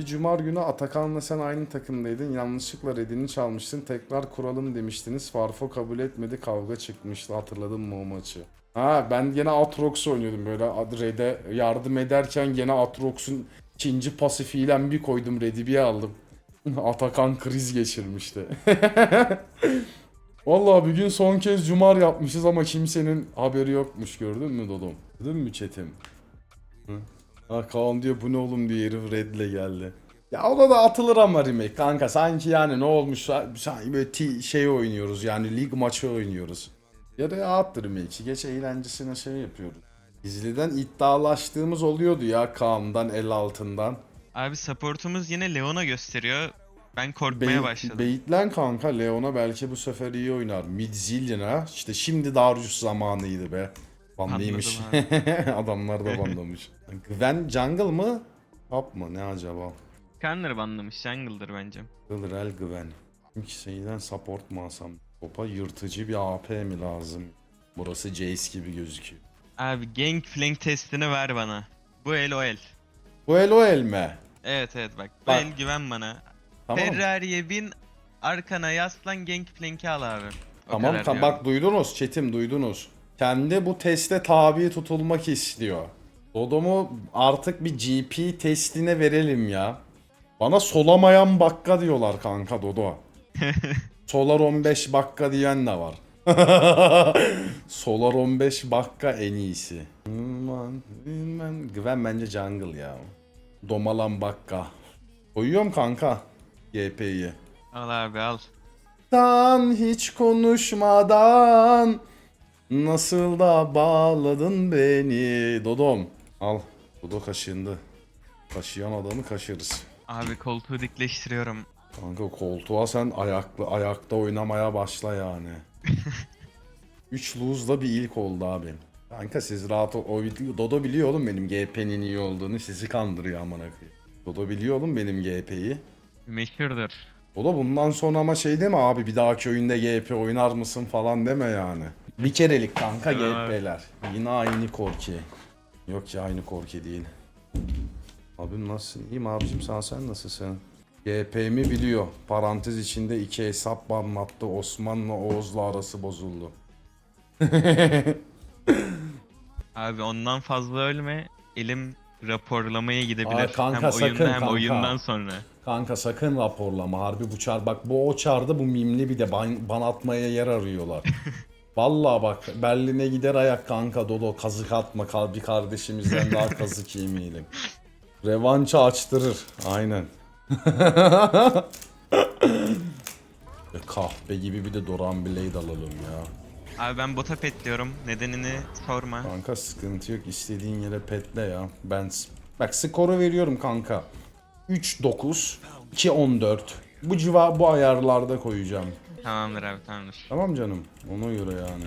Bir cumar günü Atakan'la sen aynı takımdaydın. Yanlışlıkla redini çalmıştın. Tekrar kuralım demiştiniz. Farfo kabul etmedi. Kavga çıkmıştı. Hatırladın mı o maçı? Ha ben gene Atrox oynuyordum böyle red'e yardım ederken gene Atrox'un ikinci pasifiyle bir koydum red'i bir aldım. Atakan kriz geçirmişti. Vallahi bir gün son kez cumar yapmışız ama kimsenin haberi yokmuş gördün mü Dodom? Gördün mü chatim? Hı? Ha Kaan diyor bu ne oğlum diye herif redle geldi. Ya ona da atılır ama remake kanka sanki yani ne olmuş sanki böyle ti- şey oynuyoruz yani lig maçı oynuyoruz. Ya da attır remake'i geç eğlencesine şey yapıyoruz. Gizliden iddialaştığımız oluyordu ya Kaan'dan el altından. Abi supportumuz yine Leon'a gösteriyor. Ben korkmaya Bey- başladım. Beyitlen kanka Leon'a belki bu sefer iyi oynar. Mid Zillion'a işte şimdi Darius zamanıydı be. Bandıymış. Adamlar da bandamış. Gwen jungle mı? Top mı ne acaba? Scanner banlamış. Jungle'dır bence. Ilrel Gwen. İki şeyden support mu alsam? Topa yırtıcı bir AP mi lazım? Burası Jace gibi gözüküyor. Abi Gangplank testini ver bana. Bu el o el. Bu el o el mi? Evet evet bak. Bu Bak. el güven bana. Tamam. Ferrari'ye bin arkana yaslan Gangplank'i al abi. O Tamam kadar tam diyorum. bak duydunuz çetim duydunuz. Kendi bu teste tabi tutulmak istiyor. Dodom'u artık bir GP testine verelim ya. Bana solamayan bakka diyorlar kanka Dodo. Solar 15 bakka diyen de var. Solar 15 bakka en iyisi. Güven bence jungle ya. Domalan bakka. Koyuyorum kanka GP'yi. Al abi al. Sen hiç konuşmadan Nasıl da bağladın beni Dodom Al Dodo kaşındı Kaşıyan adamı kaşırız Abi koltuğu dikleştiriyorum. Kanka koltuğa sen ayaklı ayakta oynamaya başla yani 3 lose'da bir ilk oldu abi Kanka siz rahat ol. O, Dodo biliyor oğlum benim GP'nin iyi olduğunu sizi kandırıyor amına koyayım. Dodo biliyor oğlum benim GP'yi. Meşhurdur. O da bundan sonra ama şey deme abi bir daha köyünde GP oynar mısın falan deme yani. Bir kerelik kanka. GP'ler. Yine aynı korki. Yok ya aynı korki değil. Abim nasılsın? İyiyim abicim ol, sen nasılsın? GP'mi biliyor. Parantez içinde iki hesap banlattı. Osman'la Oğuz'la arası bozuldu. Abi ondan fazla ölme. Elim raporlamaya gidebilir. Ay kanka, hem sakın oyunda hem kanka. oyundan sonra. Kanka sakın raporlama harbi bu çar. Bak bu o çarda bu mimli bir de ban, ban atmaya yer arıyorlar. Vallahi bak Berlin'e gider ayak kanka Dodo kazık atma kal bir kardeşimizden daha kazık yemeyelim. Revanşı açtırır aynen. E, Kahpe gibi bir de Doran Blade alalım ya. Abi ben bota pet diyorum. Nedenini sorma. Kanka sıkıntı yok istediğin yere petle ya. Ben bak skoru veriyorum kanka. 3-9, 2-14. Bu civa bu ayarlarda koyacağım. Tamamdır abi tamamdır. Tamam canım. Ona göre yani.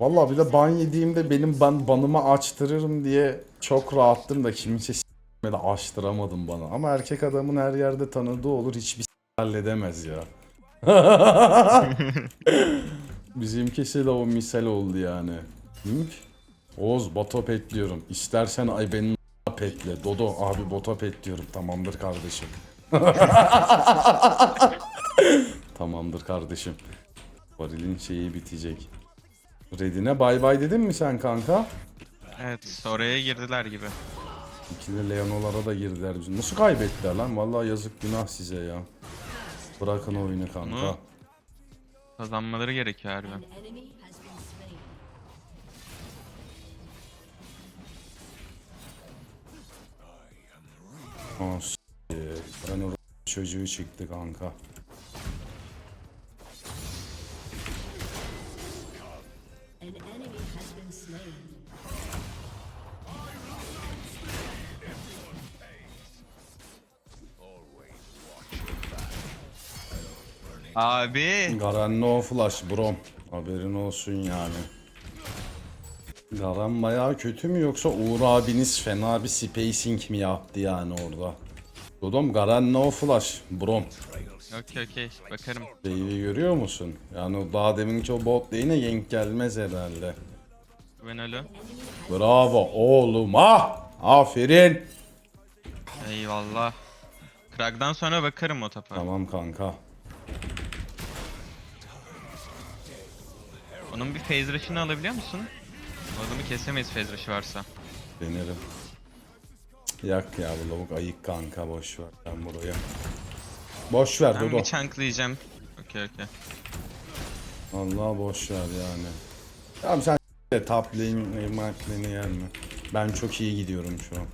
Vallahi bir de ban yediğimde benim ban banımı açtırırım diye çok rahattım da kimse s**medi açtıramadım bana. Ama erkek adamın her yerde tanıdığı olur hiçbir s- halledemez ya. Bizimkisi de o misal oldu yani. Mink. Oğuz bota petliyorum. İstersen ay benim petle. Dodo abi bota petliyorum. Tamamdır kardeşim. Tamamdır kardeşim. Varil'in şeyi bitecek. Redine bay bay dedin mi sen kanka? Evet oraya girdiler gibi. İkili Leonolara da girdiler. Nasıl kaybettiler lan? Vallahi yazık günah size ya. Bırakın oyunu kanka. Hı? Kazanmaları gerekiyor harbi. Aa, s- ben o çocuğu çıktı kanka. An enemy has been slain. Abi Garen no flash brom. Haberin olsun yani. Garen bayağı kötü mü yoksa Uğur abiniz fena bir spacing mi yaptı yani orada? Dodom Garen no flash brom. okey okey bakarım. Şeyi görüyor musun? Yani daha deminki o bot lane'e yenk gelmez herhalde. Ben ölü. Bravo oğlum ah! Aferin. Eyvallah. Krag'dan sonra bakarım o topa. Tamam kanka. Onun bir phase rush'ını alabiliyor musun? Adamı kesemeyiz phase rush'ı varsa. Denerim. Yak ya bu lavuk ayık kanka boş ver ben buraya. Boş ver Ben Dodo. bir chunklayacağım. Okey okey. Allah boş ver yani. Tamam sen de top lane, mark lane'e gelme. Ben çok iyi gidiyorum şu an.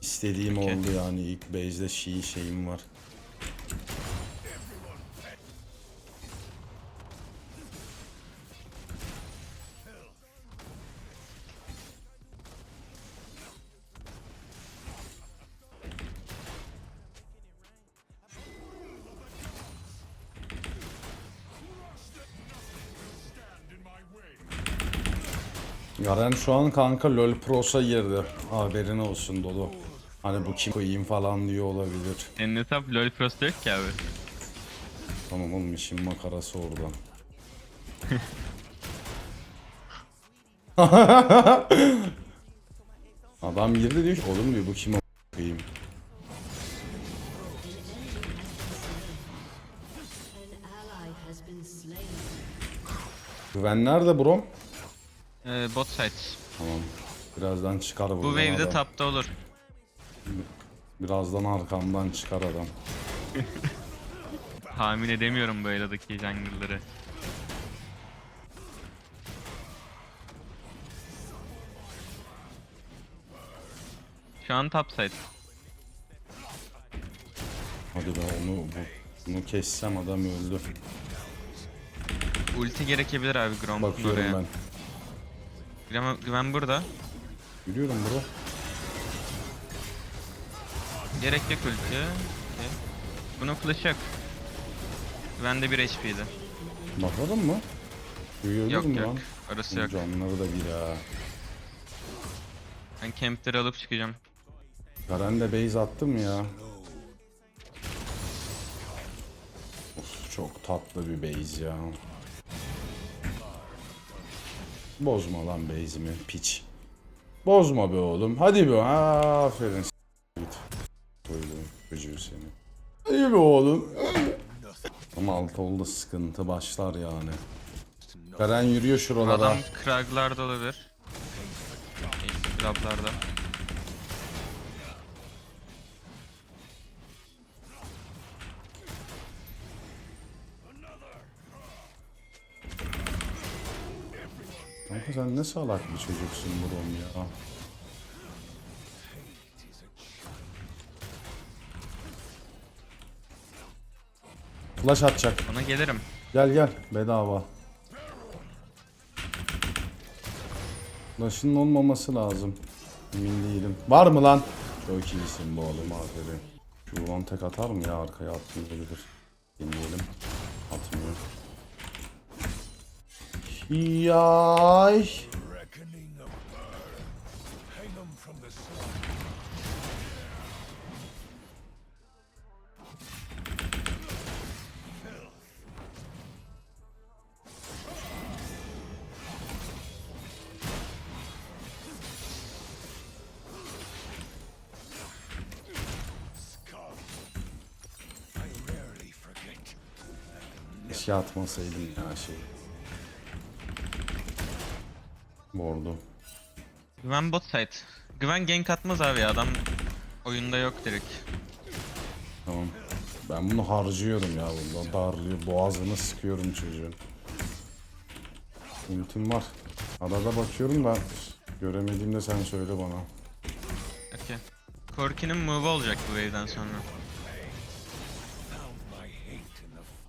İstediğim Okey. oldu yani ilk base'de şey şeyim var. Garen şu an kanka LoL Pro'sa girdi. Haberin olsun Dodo. Hani bu kim koyayım falan diyor olabilir. Senin hesap LoL Pro'sta yok ki abi. Tamam oğlum işin makarası orada. Adam girdi diyor ki oğlum diyor bu kim koyayım. Güven nerede brom? Ee, bot side. Tamam. Birazdan çıkar buradan Bu wave'de adam. tapta olur. Birazdan arkamdan çıkar adam. Tahmin edemiyorum bu eladaki jungle'ları. Şu an top side. Hadi be onu bu, bunu kessem adam öldü. Ulti gerekebilir abi Gromp'un Bakıyorum oraya. ben. Güven, güven burada. Yürüyorum bro. Gerek yok ulti. Okey. Bunun flash'ı yok. Güven de 1 HP'di. Bakalım mı? Duyuyordur Yok mu yok. lan? Orası yok. Canları da bir ha. Ben campleri alıp çıkacağım. Garen de base attım ya. Of, çok tatlı bir base ya. Bozma lan base'imi piç. Bozma be oğlum. Hadi be. Ha, aferin. Git. Koydum çocuğu seni. Hadi be oğlum. Ama alt oldu sıkıntı başlar yani. Garen yürüyor şuralara. Adam Krag'larda olabilir. Grab'larda. Sen ne salak bir çocuksun Brom ya. Flash atacak. Ona gelirim. Gel gel bedava. Flash'ın olmaması lazım. Emin değilim. Var mı lan? Çok iyisin bu oğlum aferin. Şu ulan tek atar mı ya arkaya atmayabilir. Deneyelim. Atmıyor. Yay. Keşke atmasaydım ya şey. Bordu. Güven bot side. Güven gank atmaz abi ya, adam oyunda yok direkt. Tamam. Ben bunu harcıyorum ya bunda darlıyor. Boğazını sıkıyorum çocuğun. Ultim var. Arada bakıyorum da göremediğimde sen söyle bana. Okey. Korki'nin move olacak bu wave'den sonra.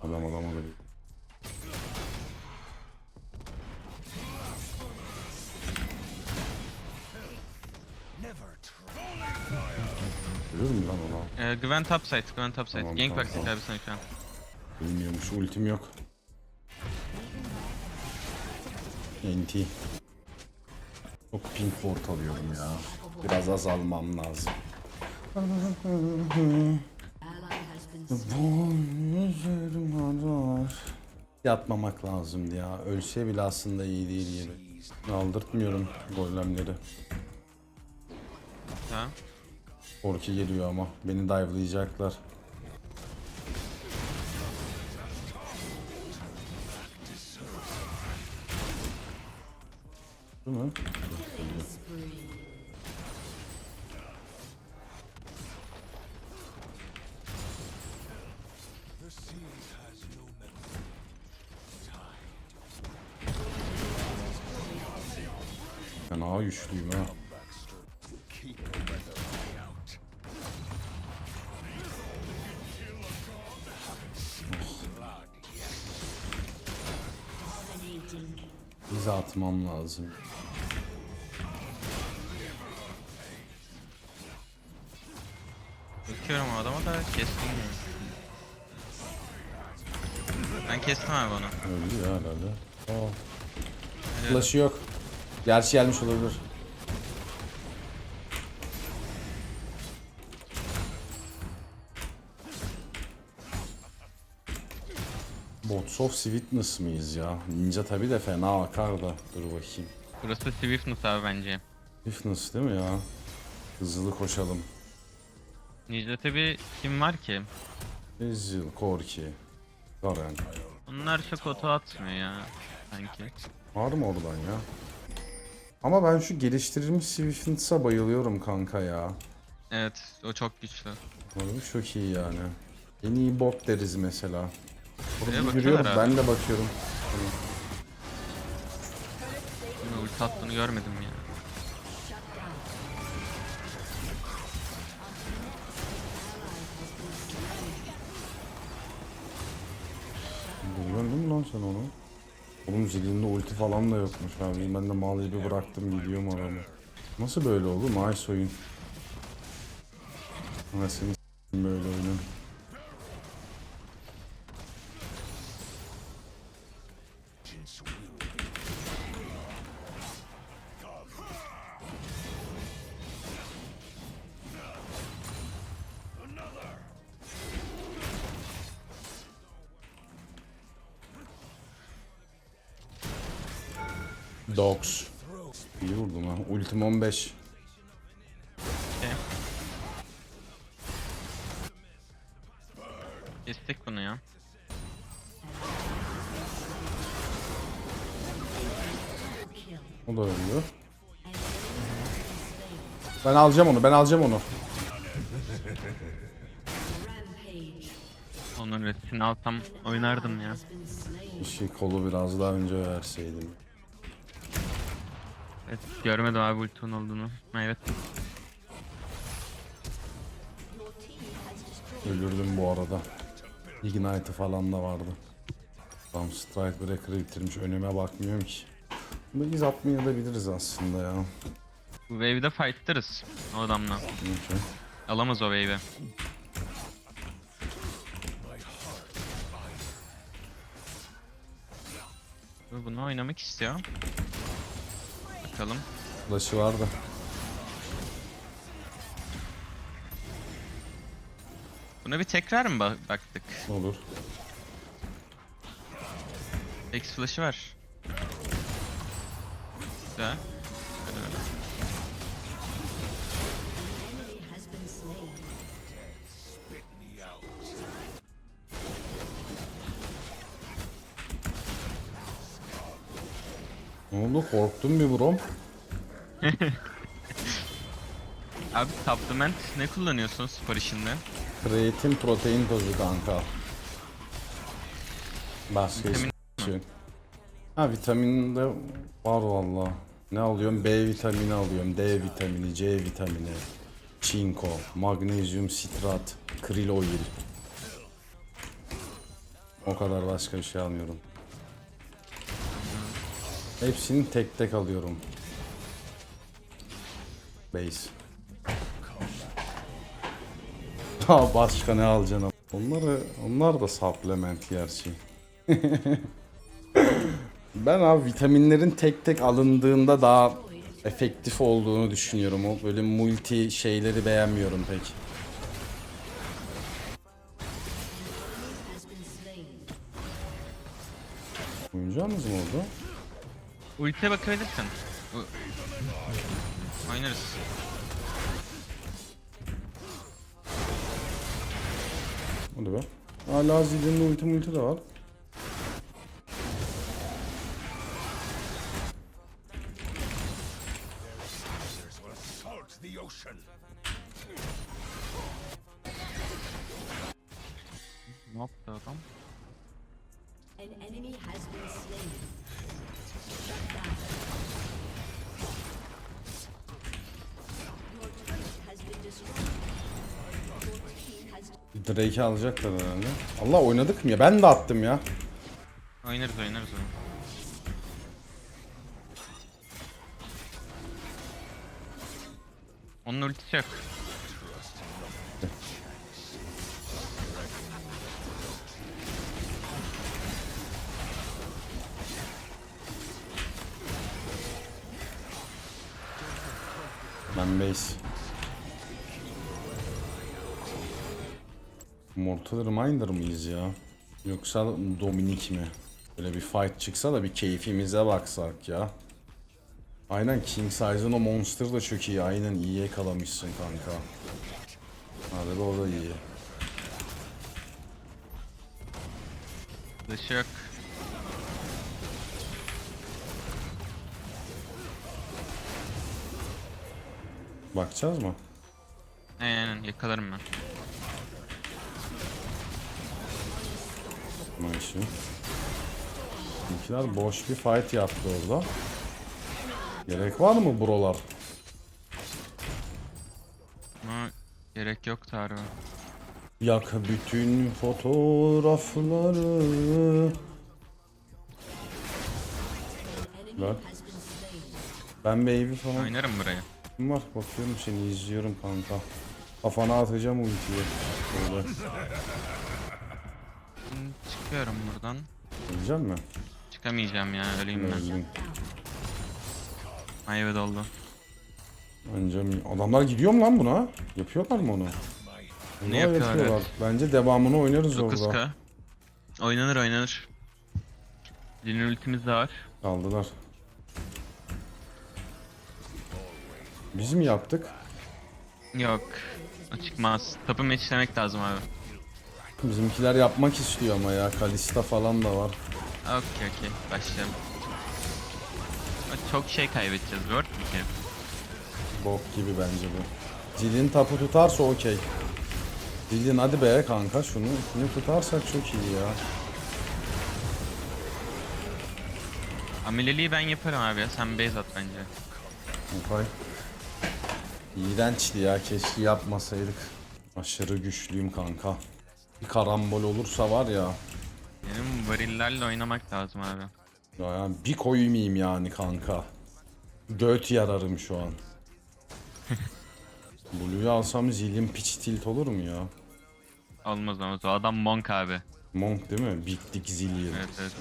Adam adama böyle. Görüyor musun lan onu? Ee, Güven top side, Güven top side. Tamam, gank tamam, tamam. abi sana şu an. Bilmiyormuş ultim yok. NT. Çok pink ward alıyorum ya. Biraz az almam lazım. Yatmamak lazımdı ya. Ölse bile aslında iyi değil yeri. Aldırtmıyorum golemleri. Tamam. Korki geliyor ama. Beni dive'layacaklar. Değil mi? Fena güçlüyüm ha. Atmam lazım. Bakıyorum o adama da kestim mi? Ben kestim abi onu. Öldü ya herhalde. Aa. Flash'ı yok. Gerçi gelmiş olabilir. Of Sweetness mıyız ya? Ninja tabi de fena akar da. Dur bakayım. Burası Swiftness abi bence. Swiftness değil mi ya? Hızlı koşalım. Ninja tabi kim var ki? Ezreal, Korki, Garen. Onlar çok oto atmıyor ya. Sanki. Var mı oradan ya? Ama ben şu geliştirilmiş Swiftness'a bayılıyorum kanka ya. Evet o çok güçlü. Abi çok iyi yani. En iyi bot deriz mesela. Yürüyorum abi. ben de bakıyorum. Bunu ulti attığını görmedim ya. Görüyor musun lan sen onu? Oğlum zilinde ulti falan da yokmuş abi. Ben de mal gibi bıraktım gidiyorum adamı. Nasıl böyle oldu? Nice oyun. Nasıl böyle oyunu? Dogs. İyi vurdum ha. Ultim 15. Okey. Kestik bunu ya. O da ölüyor. Ben alacağım onu, ben alacağım onu. Onun resmini alsam oynardım ya. İşi kolu biraz daha önce verseydim. Evet görmedim abi ultinin olduğunu. Evet. Ölürdüm bu arada. Ignite falan da vardı. Tam Strike Breaker'ı bitirmiş. Önüme bakmıyorum ki. Biz atmayabiliriz aslında ya. Bu wave'de fightlarız o adamla. Okey. Alamaz o wave'i. Bu Bunu oynamak istiyor. Bakalım. Flash'ı vardı. Buna bir tekrar mı ba- baktık? Olur. X flash'ı var. Güzel. Ne oldu? Korktum bir brom. Abi supplement ne kullanıyorsun spor işinde? Kreatin protein tozu kanka. Başka Vitamin hiçbir şey. Ha vitamin de var valla. Ne alıyorum? B vitamini alıyorum. D vitamini, C vitamini, çinko, magnezyum sitrat, kril oil. O kadar başka bir şey almıyorum. Hepsini tek tek alıyorum. Base. Ha başka ne alacaksın? Onları, onlar da supplement gerçi. ben abi vitaminlerin tek tek alındığında daha efektif olduğunu düşünüyorum. O böyle multi şeyleri beğenmiyorum pek. Oynayacağınız mı orada? Ultiye bakabilirsin. Bu... Oynarız. Hadi be. Hala Zill'in ulti multi de var. Ne yaptı adam? An enemy has been slain. Drake'i alacaklar herhalde. Allah oynadık mı ya? Ben de attım ya. Oynarız oynarız oyun. Onun ultisi yok. Mortal Reminder mıyız ya? Yoksa Dominik mi? Böyle bir fight çıksa da bir keyfimize baksak ya. Aynen King Size'ın o monster da çok iyi. Aynen iyi yakalamışsın kanka. Hadi o da iyi. Dışı yok. Bakacağız mı? Aynen yakalarım ben. Maçı. Bizimkiler boş bir fight yaptı orada. Gerek var mı brolar? Ama gerek yok harbi. Yak bütün fotoğrafları. Lan. Ben baby falan Oynarım burayı. var. Bakıyorum seni izliyorum kanka. Kafana atacağım ultiyi. Böyle. Çıkıyorum buradan. Öleceğim mi? Çıkamayacağım ya öleyim ben. Öldüm. Ayva doldu. Bence adamlar gidiyor mu lan buna? Yapıyorlar mı onu? Ne Vallahi yapıyorlar? Bence devamını oynarız orada. 9k. Oynanır oynanır. Dinir ultimiz de var. Kaldılar. Biz mi yaptık? Yok. O çıkmaz. Topu matchlemek lazım abi. Bizimkiler yapmak istiyor ama ya. Kalista falan da var. Okey okey. Başlayalım. Çok şey kaybedeceğiz. Word mi ki? Bok gibi bence bu. Zilin tapu tutarsa okey. Zilin hadi be kanka şunu, şunu tutarsak çok iyi ya. Ameleliği ben yaparım abi ya. Sen base at bence. Okay. İğrençti ya keşke yapmasaydık. Aşırı güçlüyüm kanka. Bir karambol olursa var ya. Benim varillerle oynamak lazım abi. Ya bir koymayayım yani kanka. Göt yararım şu an. Blue'yu alsam zilin piç tilt olur mu ya? Olmaz olmaz. O adam monk abi. Monk değil mi? Bittik zilin. Evet evet.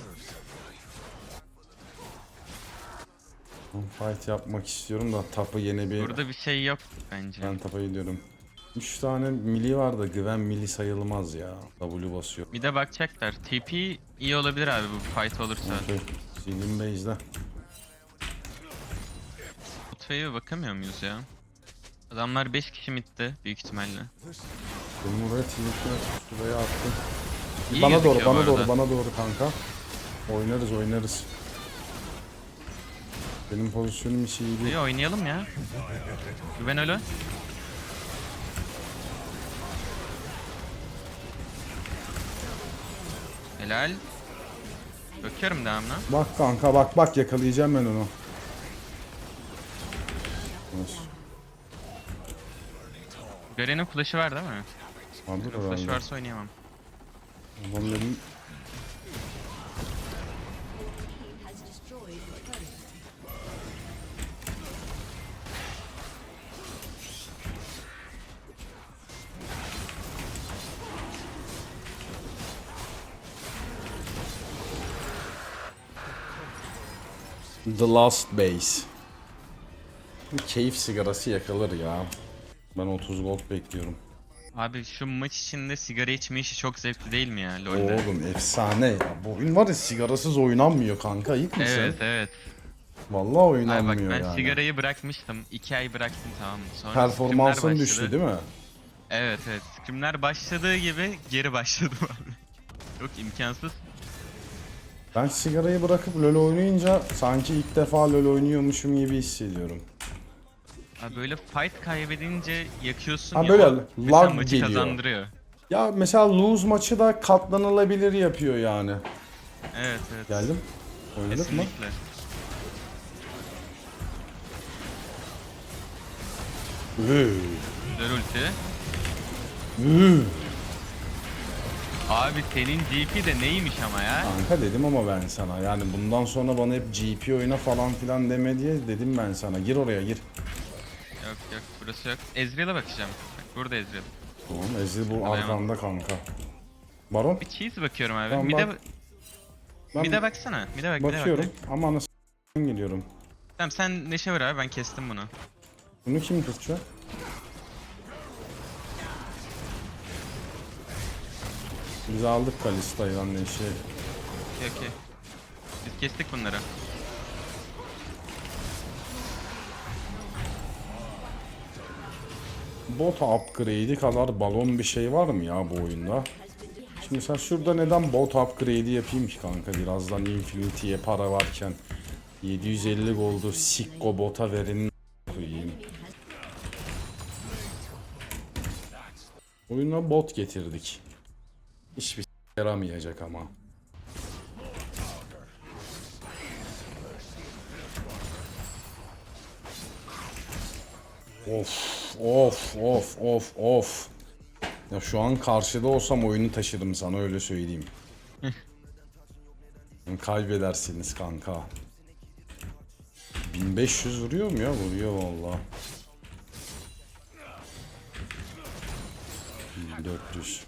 Fight yapmak istiyorum da tapı yeni bir... Burada bir şey yok bence. Ben tapa gidiyorum. 3 tane mili var da güven mili sayılmaz ya. W basıyor. Bir de bakacaklar. TP iyi olabilir abi bu fight olursa. Okey. Zilin base'de. Mutfağıya bakamıyor muyuz ya? Adamlar 5 kişi midde büyük ihtimalle. Benim oraya tiltler şuraya attım. İyi bana doğru, bana doğru, bana doğru kanka. Oynarız, oynarız. Benim pozisyonum hiç iyi değil. İyi oynayalım ya. Güven öyle. Helal. Bakıyorum devamına. Bak kanka bak bak yakalayacağım ben onu. Garen'in flash'ı var değil mi? Vardır herhalde. varsa oynayamam. Adam The Last Base. Bir keyif sigarası yakılır ya. Ben 30 gold bekliyorum. Abi şu maç içinde sigara içme işi çok zevkli değil mi ya LoL'de? Oğlum efsane ya. Bu oyun var ya sigarasız oynanmıyor kanka. İlk misin? Evet evet. Vallahi Ay oynanmıyor bak ben yani. sigarayı bırakmıştım. 2 ay bıraktım tamam mı? Sonra Performansın düştü başladı. değil mi? Evet evet. Scrimler başladığı gibi geri başladım abi. Yok imkansız. Ben sigarayı bırakıp LoL oynayınca sanki ilk defa LoL oynuyormuşum gibi hissediyorum. Abi böyle fight kaybedince yakıyorsun Ha, ya. böyle lag maçı geliyor. kazandırıyor. Ya mesela lose maçı da katlanılabilir yapıyor yani. Evet evet. Geldim. Oynadık mı? Güzel ulti. Abi senin GP de neymiş ama ya? Kanka dedim ama ben sana yani bundan sonra bana hep GP oyna falan filan deme diye dedim ben sana. Gir oraya gir. Yok yok burası yok. Ezreal'a bakacağım. Bak burada Ezreal. Tamam Ezri bu Tamam. arkanda kanka. Baron Bir cheese bakıyorum abi. Tamam, bir de bak. ben bir de baksana. Bir de bak, bakıyorum bak. ama anasını geliyorum. Tamam sen neşe ver abi ben kestim bunu. Bunu kim tutacak? Biz aldık Kalista'yı şey. Okey okey. Biz kestik bunları. Bot upgrade'i kadar balon bir şey var mı ya bu oyunda? Şimdi sen şurada neden bot upgrade'i yapayım ki kanka birazdan Infinity'ye para varken 750 goldu sikko bota verin koyayım. Oyuna bot getirdik. Hiçbir yaramayacak ama. Of of of of of. Ya şu an karşıda olsam oyunu taşırım sana öyle söyleyeyim. Kaybedersiniz kanka. 1500 vuruyor mu ya? Vuruyor valla. 1400.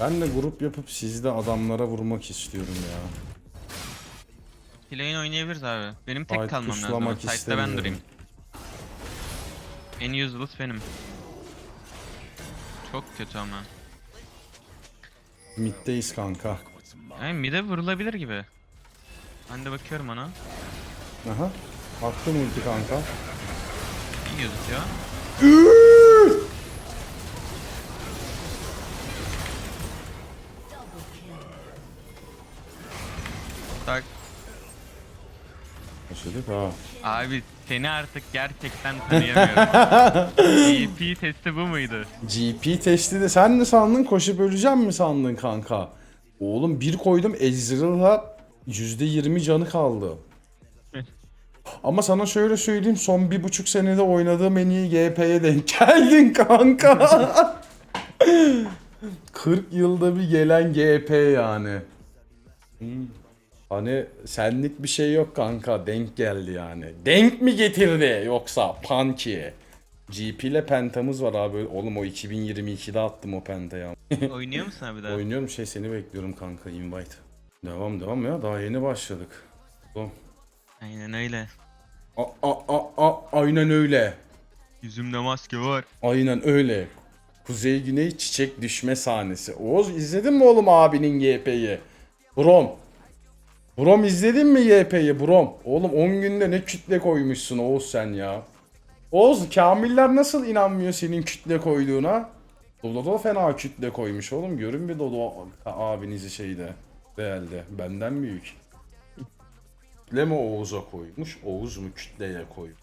Ben de grup yapıp sizde adamlara vurmak istiyorum ya. Lane oynayabiliriz abi. Benim tek Fight kalmam lazım. tuşlamak Side'da ben istemiyorum. durayım. En useless benim. Çok kötü ama. Mid'deyiz kanka. Yani mid'e vurulabilir gibi. Ben de bakıyorum ona. Aha. Attım ulti kanka. İyi gözüküyor. Tak. Başladık ha. Abi seni artık gerçekten tanıyamıyorum. EP testi bu muydu? GP testi de sen ne sandın koşup öleceğim mi sandın kanka? Oğlum bir koydum Ezreal'a %20 canı kaldı. Ama sana şöyle söyleyeyim son bir buçuk senede oynadığım en iyi GP'ye denk geldin kanka. 40 yılda bir gelen GP yani. Hmm. Hani senlik bir şey yok kanka denk geldi yani. Denk mi getirdi yoksa Punky? GP ile pentamız var abi. Oğlum o 2022'de attım o pentayı. Oynuyor musun abi daha? Oynuyorum şey seni bekliyorum kanka invite. Devam devam ya daha yeni başladık. Oğlum. Aynen öyle. A, a, a, a, aynen öyle. Yüzümde maske var. Aynen öyle. Kuzey Güney çiçek düşme sahnesi. Oğuz izledin mi oğlum abinin YP'yi? Brom. Brom izledin mi YP'yi Brom? Oğlum 10 günde ne kütle koymuşsun Oğuz sen ya. Oğuz Kamiller nasıl inanmıyor senin kütle koyduğuna? Dodo da fena kütle koymuş oğlum. Görün bir Dodo abinizi şeyde. Değerde. Benden büyük. Kütle mi Oğuz'a koymuş? Oğuz mu kütleye koymuş?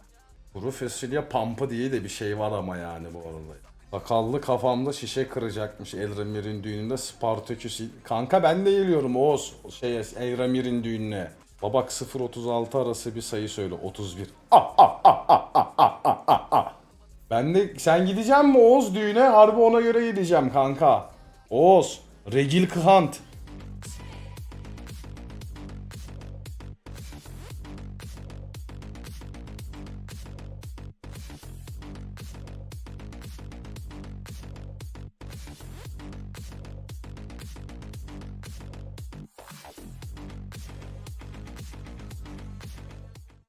Kuru fasulye pampı diye de bir şey var ama yani bu arada. Sakallı kafamda şişe kıracakmış Elramir'in düğününde Spartaküs. Kanka ben de geliyorum Oğuz. Şeye Elramir'in düğününe. Babak 0-36 arası bir sayı söyle. 31. Ah ah ah ah ah ah ah ah ah. Ben de sen gideceğim mi Oğuz düğüne? Harbi ona göre gideceğim kanka. Oğuz. Regil Kıhant.